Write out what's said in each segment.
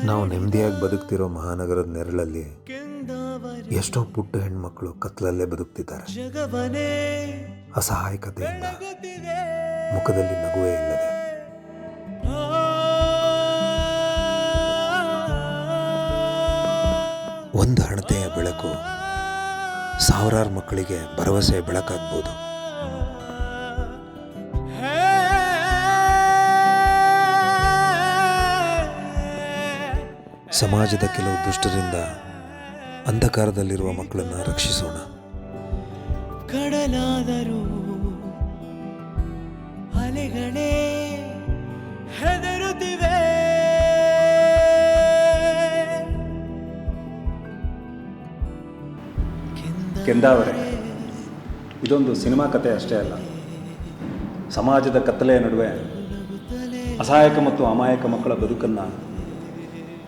ನಾವು ನೆಮ್ಮದಿಯಾಗಿ ಬದುಕ್ತಿರೋ ಮಹಾನಗರದ ನೆರಳಲ್ಲಿ ಎಷ್ಟೋ ಪುಟ್ಟ ಹೆಣ್ಮಕ್ಳು ಕತ್ಲಲ್ಲೇ ಬದುಕ್ತಿದ್ದಾರೆ. ಅಸಹಾಯಕತೆ ಮುಖದಲ್ಲಿ ನಗುವೇ ಇಲ್ಲದೆ. ಒಂದು ಹಣತೆಯ ಬೆಳಕು ಸಾವಿರಾರು ಮಕ್ಕಳಿಗೆ ಭರವಸೆ ಬೆಳಕಾಗ್ಬೋದು. ಸಮಾಜದ ಕೆಲವು ದುಷ್ಟರಿಂದ ಅಂಧಕಾರದಲ್ಲಿರುವ ಮಕ್ಕಳನ್ನು ರಕ್ಷಿಸೋಣ. ಕಡಲಾದರೂ ಅಲೆಗಳೇ ಹೆದರುತ್ತಿವೆ. ಕೆಂದಾವರೆ ಇದೊಂದು ಸಿನಿಮಾ ಕಥೆ ಅಷ್ಟೇ ಅಲ್ಲ. ಸಮಾಜದ ಕತ್ತಲೆಯ ನಡುವೆ ಅಸಹಾಯಕ ಮತ್ತು ಅಮಾಯಕ ಮಕ್ಕಳ ಬದುಕನ್ನು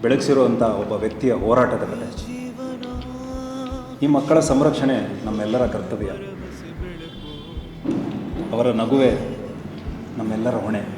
ಬೆಳಗಿಸಿರುವಂಥ ಒಬ್ಬ ವ್ಯಕ್ತಿಯ ಹೋರಾಟದ ಕಥೆ. ಈ ಮಕ್ಕಳ ಸಂರಕ್ಷಣೆ ನಮ್ಮೆಲ್ಲರ ಕರ್ತವ್ಯ. ಅವರ ನಗುವೆ ನಮ್ಮೆಲ್ಲರ ಹೊಣೆ.